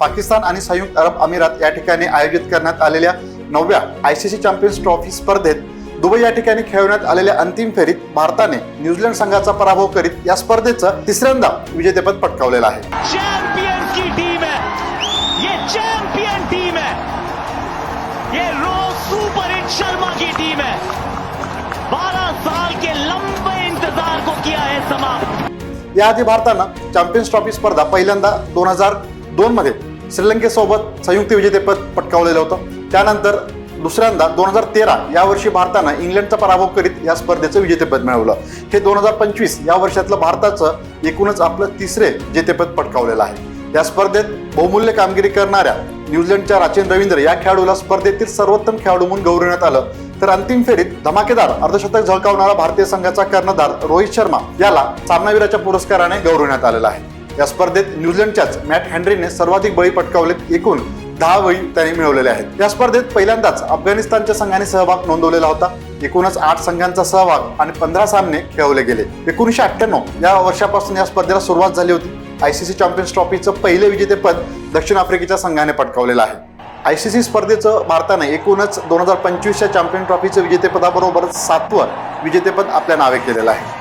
पाकिस्तान आणि संयुक्त अरब अमिरात या ठिकाणी आयोजित करण्यात आलेल्या नवव्या आयसीसी चॅम्पियन्स ट्रॉफी स्पर्धेत दुबई या ठिकाणी खेळवण्यात आलेल्या अंतिम फेरीत भारताने न्यूझीलंड संघाचा पराभव करीत या स्पर्धेचं तिसऱ्यांदा विजेतेपद पटकावलेलं आहे. चैंपियंस की टीम ये चैंपियन टीम ये रोज सुपर हिट शर्मा की टीम है। 12 साल के लंबे इंतजार को किया है समाप्त। याआधी भारतानं चॅम्पियन्स ट्रॉफी स्पर्धा पहिल्यांदा दोन हजार दोन मध्ये श्रीलंकेसोबत संयुक्त विजेतेपद पटकावलेलं होतं. त्यानंतर दुसऱ्यांदा दोन हजार तेरा या वर्षी भारतानं इंग्लंडचा पराभव करीत या स्पर्धेचं विजेतेपद मिळवलं. हे दोन हजार पंचवीस या वर्षातलं भारताचं एकूणच आपलं तिसरे जेतेपद पटकावलेलं आहे. या स्पर्धेत बहुमूल्य कामगिरी करणाऱ्या न्यूझीलंडच्या राचेन रवींद्र या खेळाडूला स्पर्धेतील सर्वोत्तम खेळाडू म्हणून गौरवण्यात आलं. तर अंतिम फेरीत धमाकेदार अर्धशतक झळकावणारा भारतीय संघाचा कर्णधार रोहित शर्मा याला सामनावीराच्या पुरस्काराने गौरवण्यात आलेला आहे. या स्पर्धेत न्यूझीलंडच्याच मॅट हॅन्ड्रीने सर्वाधिक बळी पटकावलेत एकूण दहा बळी त्यांनी मिळवलेले आहेत. या स्पर्धेत पहिल्यांदाच अफगाणिस्तानच्या संघाने सहभाग नोंदवलेला होता. एकूणच आठ संघांचा सहभाग आणि पंधरा सामने खेळवले गेले. एकोणीसशे अठ्ठ्याण्णव या वर्षापासून या स्पर्धेला सुरुवात झाली होती. आयसीसी चॅम्पियन्स ट्रॉफीचं पहिले विजेतेपद दक्षिण आफ्रिकेच्या संघाने पटकावलेलं आहे. आयसीसी स्पर्धेचं भारताने एकूणच दोन हजार पंचवीसच्या चॅम्पियन ट्रॉफीचं विजेतेपदाबरोबर सातवं विजेतेपद आपल्या नावे केलेलं आहे.